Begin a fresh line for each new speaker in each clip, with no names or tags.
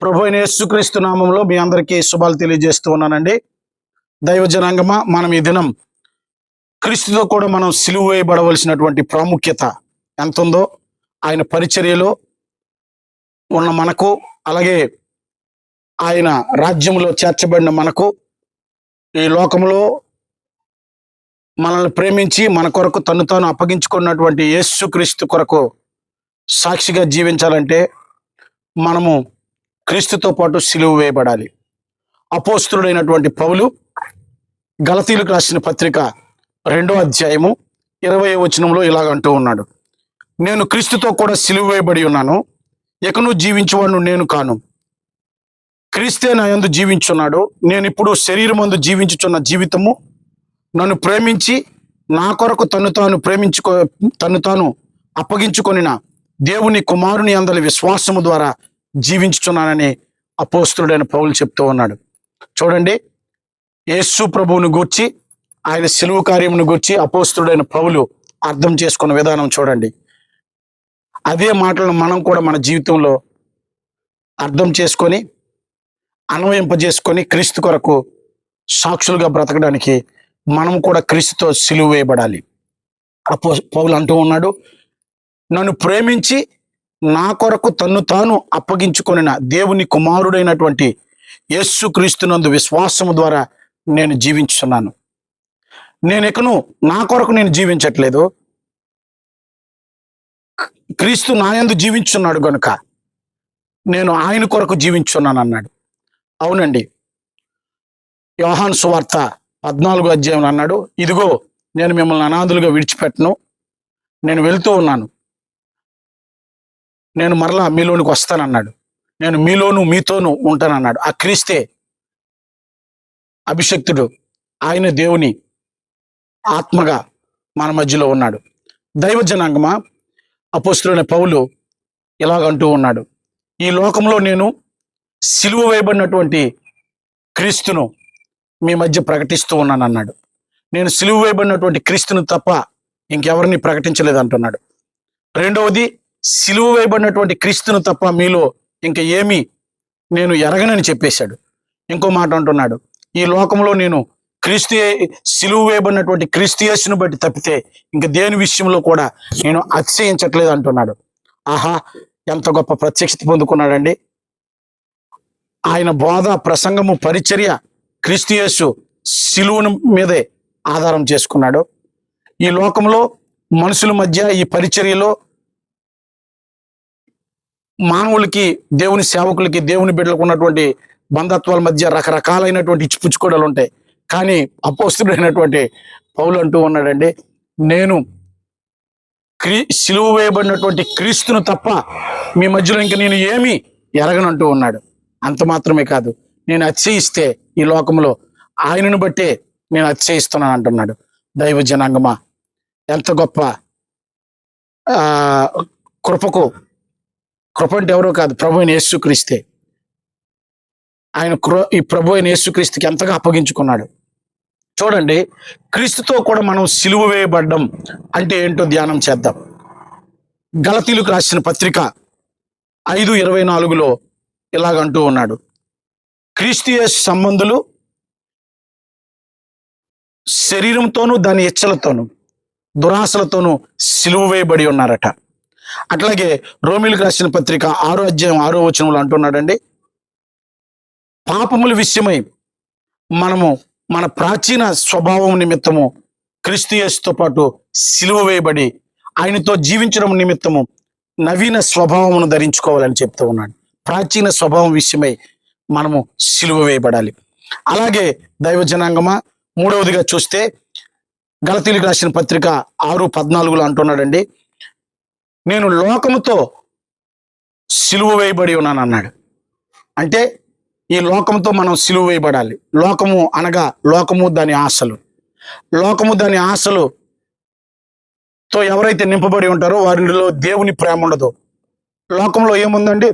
ప్రభు అయిన యేసుక్రీస్తు నామంలో మీ అందరికీ శుభాలు తెలియజేస్తూ ఉన్నానండి. దైవ జనాంగమ మనం ఈ దినం క్రీస్తుతో కూడా మనం సిలువ వేయబడవలసినటువంటి ప్రాముఖ్యత ఎంత ఉందో ఆయన పరిచర్యలో ఉన్న మనకు అలాగే ఆయన రాజ్యంలో చేర్చబడిన మనకు ఈ లోకంలో మనల్ని ప్రేమించి మన కొరకు తను తాను అప్పగించుకున్నటువంటి యేసుక్రీస్తు కొరకు సాక్షిగా జీవించాలంటే మనము క్రీస్తుతో పాటు సిలువ వేయబడాలి. అపోస్తుడైనటువంటి పౌలు గలతీలకు రాసిన పత్రిక రెండో అధ్యాయము ఇరవై వచనంలో ఇలాగ అంటూ ఉన్నాడు. నేను క్రీస్తుతో కూడా సిలువ వేయబడి ఉన్నాను. ఎకను జీవించువాడు నేను కాను. క్రీస్తే నా యందు జీవించున్నాడు. నేను ఇప్పుడు శరీరమందు జీవించుచున్న జీవితము నన్ను ప్రేమించి నా కొరకు తను తాను ప్రేమించుకో తను తాను అప్పగించుకొనిన దేవుని కుమారుని అందరి విశ్వాసము ద్వారా జీవించుచున్నానని అపోస్తుడైన పౌలు చెప్తూ ఉన్నాడు. చూడండి యేసు ప్రభువును గూర్చి ఆయన సిలువు కార్యమును గూర్చి అపోస్తుడైన పౌలు అర్థం చేసుకున్న విధానం చూడండి. అదే మాటలను మనం కూడా మన జీవితంలో అర్థం చేసుకొని అన్వయింపజేసుకొని క్రీస్తు కొరకు సాక్షులుగా బ్రతకడానికి మనం కూడా క్రీస్తుతో సిలువ వేయబడాలి. అపో పౌలు అంటూ ఉన్నాడు నన్ను ప్రేమించి నా కొరకు తన్ను తాను అప్పగించుకొనిన దేవుని కుమారుడైనటువంటి యేసుక్రీస్తునందు విశ్వాసము ద్వారా నేను జీవించుతున్నాను నేను ఎక్కను నా కొరకు నేను జీవించట్లేదు. క్రీస్తు నాయందు జీవించున్నాడు గనుక నేను ఆయన కొరకు జీవించున్నాను అన్నాడు. అవునండి. యోహాన్ సువార్త పద్నాలుగో అధ్యాయం అన్నాడు ఇదిగో నేను మిమ్మల్ని అనాథులుగా విడిచిపెట్టను. నేను వెళ్తూ ఉన్నాను. నేను మరలా మీలోనికి వస్తానన్నాడు. నేను మీలోను మీతోనూ ఉంటానన్నాడు. ఆ క్రీస్తే అభిషక్తుడు ఆయన దేవుని ఆత్మగా మన మధ్యలో ఉన్నాడు. దైవ జనాంగమా? అపోస్తులైన పౌలు ఇలాగంటూ ఉన్నాడు. ఈ లోకంలో నేను సిలువ వేయబడినటువంటి క్రీస్తును మీ మధ్య ప్రకటిస్తూ ఉన్నాను అన్నాడు నేను సిలువ వేయబడినటువంటి క్రీస్తును తప్ప ఇంకెవరిని ప్రకటించలేదు అంటున్నాడు రెండవది సిలువు వేయబడినటువంటి క్రీస్తును తప్ప మీలో ఇంకా ఏమీ నేను ఎరగనని చెప్పేశాడు. ఇంకో మాట అంటున్నాడు. ఈ లోకంలో నేను క్రీస్తు సిలువు వేయబడినటువంటి క్రీస్తుయేసును బట్టి తప్పితే ఇంక దేని విషయంలో కూడా నేను అతిశయించట్లేదు అంటున్నాడు. ఆహా ఎంత గొప్ప ప్రత్యక్షత పొందుకున్నాడండి. ఆయన బోధ ప్రసంగము పరిచర్య క్రీస్తుయేసు సిలువును మీదే ఆధారం చేసుకున్నాడు. ఈ లోకంలో మనుషుల మధ్య ఈ పరిచర్యలో మానవులకి దేవుని సేవకులకి దేవుని బిడ్డలకు ఉన్నటువంటి బంధత్వాల మధ్య రకరకాలైనటువంటి ఇచ్చిపుచ్చుకోడలు ఉంటాయి కానీ అపోస్తుడైనటువంటి పౌలు అంటూ ఉన్నాడండి నేను క్రీ సిలువ వేయబడినటువంటి క్రీస్తును తప్ప మీ మధ్యలో ఇంకా నేను ఏమి ఎరగనంటూ ఉన్నాడు. అంత మాత్రమే కాదు నేను అత్యయిస్తే ఈ లోకంలో ఆయనను బట్టే నేను అత్యయిస్తున్నాను అంటున్నాడు. దైవ జనాంగమా ఎంత గొప్ప కృపకు కృప అంటే ఎవరో కాదు ప్రభు అయిన యేసుక్రీస్తే ఆయన క్రో ఈ ప్రభు అయిన యేసుక్రీస్తుకి ఎంతగా అప్పగించుకున్నాడు. చూడండి క్రీస్తుతో కూడా మనం సిలువ వేయబడ్డం అంటే ఏంటో ధ్యానం చేద్దాం. గలతీలకు రాసిన పత్రిక ఐదు ఇరవై నాలుగులో ఇలాగంటూ ఉన్నాడు. క్రీస్తు యేసు సంబంధులు శరీరంతోనూ దాని ఇచ్చలతోనూ దురాశలతోనూ సిలువ వేయబడి ఉన్నారట. అట్లాగే రోమిలకు రాసిన పత్రిక ఆరో అధ్యాయం ఆరో వచనంలో అంటున్నాడండి పాపముల విషయమై మనము మన ప్రాచీన స్వభావం నిమిత్తము క్రీస్తు యేసుతో పాటు సిలువ వేయబడి ఆయనతో జీవించడం నిమిత్తము నవీన స్వభావమును ధరించుకోవాలని చెప్తూ ఉన్నాడు. ప్రాచీన స్వభావం విషయమై మనము సిలువ వేయబడాలి. అలాగే దైవ జనాంగమా మూడవదిగా చూస్తే గలతీలకు రాసిన పత్రిక ఆరు పద్నాలుగులో అంటున్నాడండి నేను లోకముతో సిలువ వేయబడి ఉన్నాను అన్నాడు. అంటే ఈ లోకంతో మనం సిలువ వేయబడాలి. లోకము అనగా లోకము దాని ఆశలు. లోకము దాని ఆశలు తో ఎవరైతే నింపబడి ఉంటారో వారిలో దేవుని ప్రేమ ఉండదు. లోకంలో ఏముందండి?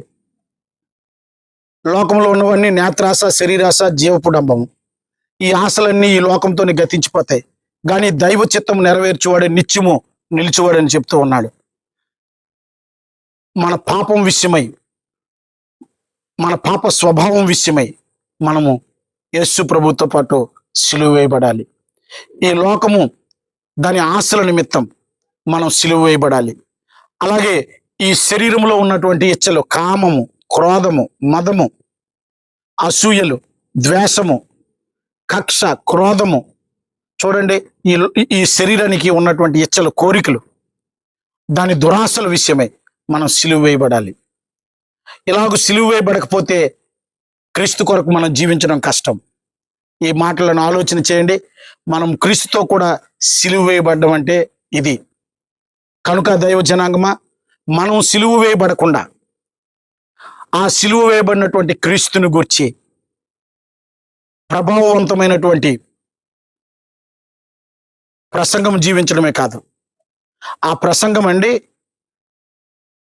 లోకంలో ఉన్నవన్నీ నేత్రాశ శరీరాశ జీవపుడంబము. ఈ ఆశలన్నీ ఈ లోకంతో గతించిపోతాయి. కానీ దైవ చిత్తం నెరవేర్చువాడే నిత్యము నిలిచివాడని చెప్తూ ఉన్నాడు. మన పాపం విషయమై మన పాప స్వభావం విషయమై మనము యేసు ప్రభుతో పాటు సిలువ వేయబడాలి. ఈ లోకము దాని ఆశల నిమిత్తం మనం సిలువ వేయబడాలి. అలాగే ఈ శరీరంలో ఉన్నటువంటి ఇచ్చలు కామము క్రోధము మదము అసూయలు ద్వేషము కక్ష క్రోధము చూడండి ఈ ఈ శరీరానికి ఉన్నటువంటి ఇచ్చలు కోరికలు దాని దురాశల విషయమై మనం సిలువ వేయబడాలి. ఇలాగ సిలువ వేయబడకపోతే క్రీస్తు కొరకు మనం జీవించడం కష్టం. ఈ మాటలను ఆలోచన చేయండి. మనం క్రీస్తుతో కూడా సిలువ వేయబడడం అంటే ఇది. కనుక దైవ జనాంగమా మనం సిలువ వేయబడకుండా ఆ సిలువ వేయబడినటువంటి క్రీస్తుని గూర్చి ప్రభావవంతమైనటువంటి ప్రసంగం జీవించడమే కాదు. ఆ ప్రసంగం అండి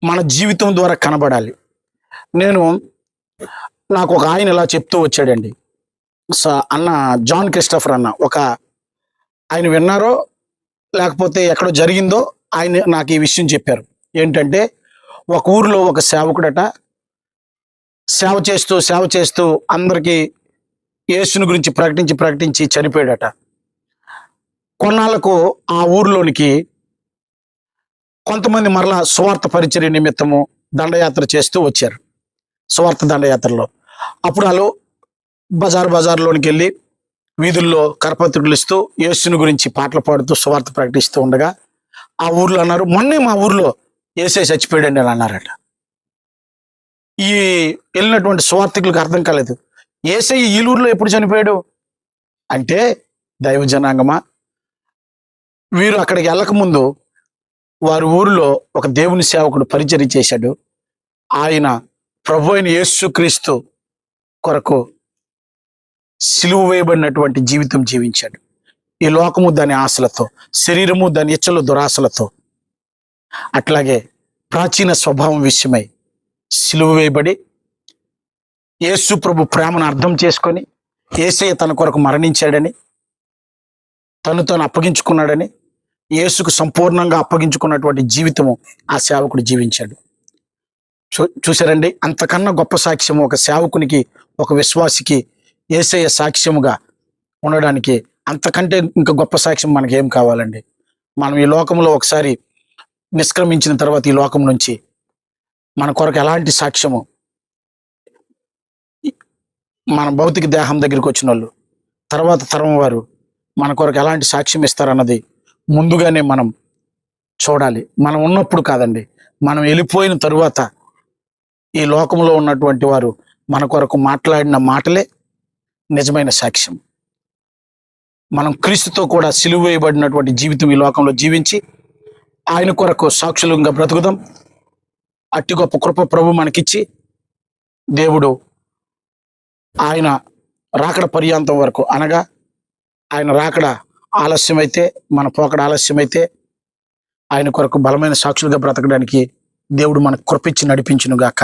మన జీవితం ద్వారా కనబడాలి. నేను నాకు ఒక ఆయన ఇలా చెప్తూ వచ్చాడండి. స- అన్న జాన్ క్రిస్టఫర్ అన్న ఒక ఆయన విన్నారో లేకపోతే ఎక్కడో జరిగిందో ఆయన నాకు ఈ విషయం చెప్పారు. ఏంటంటే ఒక ఊరిలో ఒక సేవకుడట సేవ చేస్తూ సేవ చేస్తూ అందరికీ యేసుని గురించి ప్రకటించి ప్రకటించి చనిపోయాడట. కొన్నాళ్ళకు ఆ ఊరిలోనికి కొంతమంది మరలా సువార్త పరిచర్య నిమిత్తము దండయాత్ర చేస్తూ వచ్చారు. సువార్త దండయాత్రలో అప్పుడు వాళ్ళు బజార్ బజార్లోనికి వెళ్ళి వీధుల్లో కరపత్రులు ఇస్తూ యేసుని గురించి పాటలు పాడుతూ సువార్త ప్రకటిస్తూ ఉండగా ఆ ఊర్లో అన్నారు మొన్నే మా ఊర్లో ఏసే చచ్చిపోయాడండి అని అన్నారట. ఈ వెళ్ళినటువంటి సువార్థికులకు అర్థం కాలేదు. ఏసై ఈ ఊర్లో ఎప్పుడు చనిపోయాడు? అంటే దైవ జనాంగమా? వీరు అక్కడికి వెళ్ళకముందు వారి ఊరిలో ఒక దేవుని సేవకుడు పరిచయం చేశాడు. ఆయన ప్రభు అయిన యేసుక్రీస్తు కొరకు సిలువ వేయబడినటువంటి జీవితం జీవించాడు. ఈ లోకము దాని ఆశలతో శరీరము దాని ఇచ్చలు దురాశలతో అట్లాగే ప్రాచీన స్వభావం విషయమై సిలువ వేయబడి యేసు ప్రభు ప్రేమను అర్థం చేసుకొని ఏసయ్య తన కొరకు మరణించాడని తను తాను అప్పగించుకున్నాడని యేసుకు సంపూర్ణంగా అప్పగించుకున్నటువంటి జీవితము ఆ సేవకుడు జీవించాడు. చూ చూసారండి అంతకన్నా గొప్ప సాక్ష్యము ఒక సేవకునికి ఒక విశ్వాసికి ఏసయ్య సాక్ష్యముగా ఉండడానికి అంతకంటే ఇంకా గొప్ప సాక్ష్యం మనకి ఏం కావాలండి? మనం ఈ లోకంలో ఒకసారి నిష్క్రమించిన తర్వాత ఈ లోకం నుంచి మన కొరకు ఎలాంటి సాక్ష్యము? మన భౌతిక దేహం దగ్గరికి వచ్చిన వాళ్ళు తర్వాత తరం వారు మన కొరకు ఎలాంటి సాక్ష్యం ఇస్తారన్నది ముందుగానే మనం చూడాలి. మనం ఉన్నప్పుడు కాదండి. మనం వెళ్ళిపోయిన తరువాత ఈ లోకంలో ఉన్నటువంటి వారు మన కొరకు మాట్లాడిన మాటలే నిజమైన సాక్ష్యం. మనం క్రీస్తుతో కూడా సిలువ వేయబడినటువంటి జీవితం ఈ లోకంలో జీవించి ఆయన కొరకు సాక్షులంగా బ్రతుకుదాం. అట్టి గొప్ప కృప ప్రభు మనకిచ్చి దేవుడు ఆయన రాకడ పర్యాంతం వరకు అనగా ఆయన రాకడ ఆలస్యమైతే మన పోకడ ఆలస్యమైతే ఆయన కొరకు బలమైన సాక్షులుగా బ్రతకడానికి దేవుడు మనకు కృపించి నడిపించునుగాక.